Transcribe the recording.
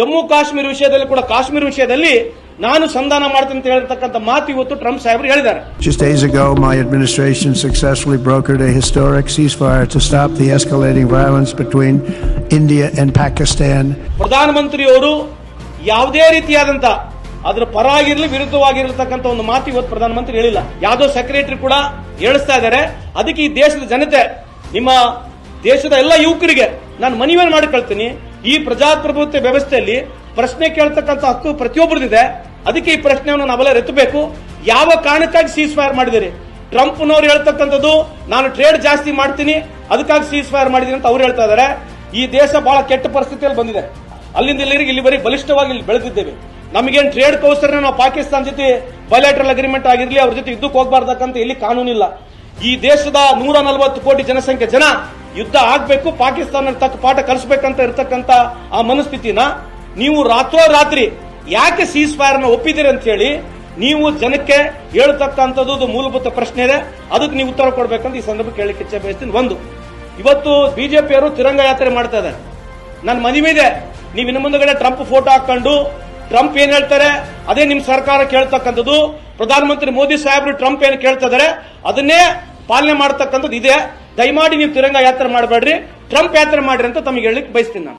ಜಮ್ಮು ಕಾಶ್ಮೀರ ವಿಷಯದಲ್ಲಿ ಕೂಡ ಕಾಶ್ಮೀರ ವಿಷಯದಲ್ಲಿ ನಾನು ಸಂಧಾನ ಮಾಡ್ತೀನಿ ಅಂತ ಹೇಳಿರ್ತಕ್ಕಂಥ ಮಾತು ಇವತ್ತು ಟ್ರಂಪ್ ಸಾಹೇಬರು ಹೇಳಿದ್ದಾರೆ. Just days ago, my administration successfully brokered a historic ceasefire to stop the escalating violence between India and Pakistan. ಪ್ರಧಾನಮಂತ್ರಿಯವರು ಯಾವುದೇ ರೀತಿಯಾದಂತ ಅದರ ಪರವಾಗಿರಲಿ ವಿರುದ್ಧವಾಗಿರತಕ್ಕಂಥ ಒಂದು ಮಾತು ಇವತ್ತು ಪ್ರಧಾನಮಂತ್ರಿ ಹೇಳಿಲ್ಲ. ಯಾವುದೋ ಸೆಕ್ರೆಟರಿ ಕೂಡ ಹೇಳಿಸ್ತಾ ಇದ್ದಾರೆ. ಅದಕ್ಕೆ ಈ ದೇಶದ ಜನತೆ ನಿಮ್ಮ ದೇಶದ ಎಲ್ಲ ಯುವಕರಿಗೆ ನಾನು ಮನವಿಯನ್ನು ಮಾಡಿಕೊಳ್ತೀನಿ. ಈ ಪ್ರಜಾಪ್ರಭುತ್ವ ವ್ಯವಸ್ಥೆಯಲ್ಲಿ ಪ್ರಶ್ನೆ ಕೇಳ್ತಕ್ಕಂಥ ಹಕ್ಕು ಪ್ರತಿಯೊಬ್ಬರದಿದೆ ಅದಕ್ಕೆ ಈ ಪ್ರಶ್ನೆಯನ್ನು ನಾವೆಲ್ಲ ಎತ್ತಬೇಕು ಯಾವ ಕಾರಣಕ್ಕಾಗಿ ಸೀಸ್ ಫೈರ್ ಮಾಡಿದಿರಿ ಟ್ರಂಪ್ನವ್ರು ಹೇಳ್ತಕ್ಕಂಥದ್ದು, ನಾನು ಟ್ರೇಡ್ ಜಾಸ್ತಿ ಮಾಡ್ತೀನಿ, ಅದಕ್ಕಾಗಿ ಸೀಸ್ ಫೈರ್ ಮಾಡಿದ್ದೀನಿ ಅಂತ ಅವ್ರು ಹೇಳ್ತಾ ಇದ್ದಾರೆ. ಈ ದೇಶ ಬಹಳ ಕೆಟ್ಟ ಪರಿಸ್ಥಿತಿಯಲ್ಲಿ ಬಂದಿದೆ. ಅಲ್ಲಿಂದ ಇಲ್ಲಿಗೆ ಇಲ್ಲಿ ಬರೀ ಬಲಿಷ್ಠವಾಗಿ ಇಲ್ಲಿ ಬೆಳೆದಿದ್ದೇವೆ. ನಮಗೇನು ಟ್ರೇಡ್ ಕೌಸರ್ನ ನಾವು ಪಾಕಿಸ್ತಾನ ಜೊತೆ ಬಯಲಾಟ್ರಲ್ ಅಗ್ರಿಮೆಂಟ್ ಆಗಿರಲಿ, ಅವ್ರ ಜೊತೆ ಇದ್ದಕ್ಕೆ ಹೋಗ್ಬಾರ್ದಕ್ಕಂತ ಇಲ್ಲಿ ಕಾನೂನಿಲ್ಲ. ಈ ದೇಶದ ನೂರ ನಲವತ್ತು ಕೋಟಿ ಜನಸಂಖ್ಯೆ ಜನ ಯುದ್ಧ ಆಗ್ಬೇಕು ಪಾಕಿಸ್ತಾನ ತಕ್ಕ ಪಾಠ ಕಲಿಸ್ಬೇಕಂತ ಇರತಕ್ಕಂತ ಆ ಮನಸ್ಥಿತಿನ ನೀವು ರಾತ್ರೋರಾತ್ರಿ ಯಾಕೆ ಸೀಸ್ ಫೈರ್ನ ಒಪ್ಪಿದಿರಿ ಅಂತ ಹೇಳಿ, ನೀವು ಜನಕ್ಕೆ ಹೇಳ್ತಕ್ಕಂಥದ್ದು ಮೂಲಭೂತ ಪ್ರಶ್ನೆ ಇದೆ. ಅದಕ್ಕೆ ನೀವು ಉತ್ತರ ಕೊಡಬೇಕಂತ ಈ ಸಂದರ್ಭ ಕೇಳಲಿಕ್ಕೆ ಇಚ್ಛೆ ಬಯಸ್ತೀನಿ ಒಂದು, ಇವತ್ತು ಬಿಜೆಪಿಯವರು ತಿರಂಗ ಯಾತ್ರೆ ಮಾಡ್ತಾ ಇದ್ದಾರೆ. ನನ್ನ ಮನವಿ ಇದೆ. ನೀವು ಇನ್ನು ಮುಂದೆ ಟ್ರಂಪ್ ಫೋಟೋ ಹಾಕೊಂಡು ಟ್ರಂಪ್ ಏನ್ ಹೇಳ್ತಾರೆ, ಅದೇ ನಿಮ್ ಸರ್ಕಾರ ಕೇಳ್ತಕ್ಕಂಥದ್ದು. ಪ್ರಧಾನಮಂತ್ರಿ ಮೋದಿ ಸಾಹೇಬರು ಟ್ರಂಪ್ ಏನು ಕೇಳ್ತಾ ಇದಾರೆ ಅದನ್ನೇ ಪಾಲನೆ ಮಾಡ್ತಕ್ಕಂಥದ್ದು ಇದೆ. ದಯಮಾಡಿ ನೀವು ತಿರಂಗ ಯಾತ್ರೆ ಮಾಡಬೇಡ್ರಿ. ಟ್ರಂಪ್ ಯಾತ್ರೆ ಮಾಡ್ರಿ ಅಂತ ತಮಗೆ ಹೇಳಲಿಕ್ಕೆ ಬಯಸ್ತೀನಿ ನಾನು.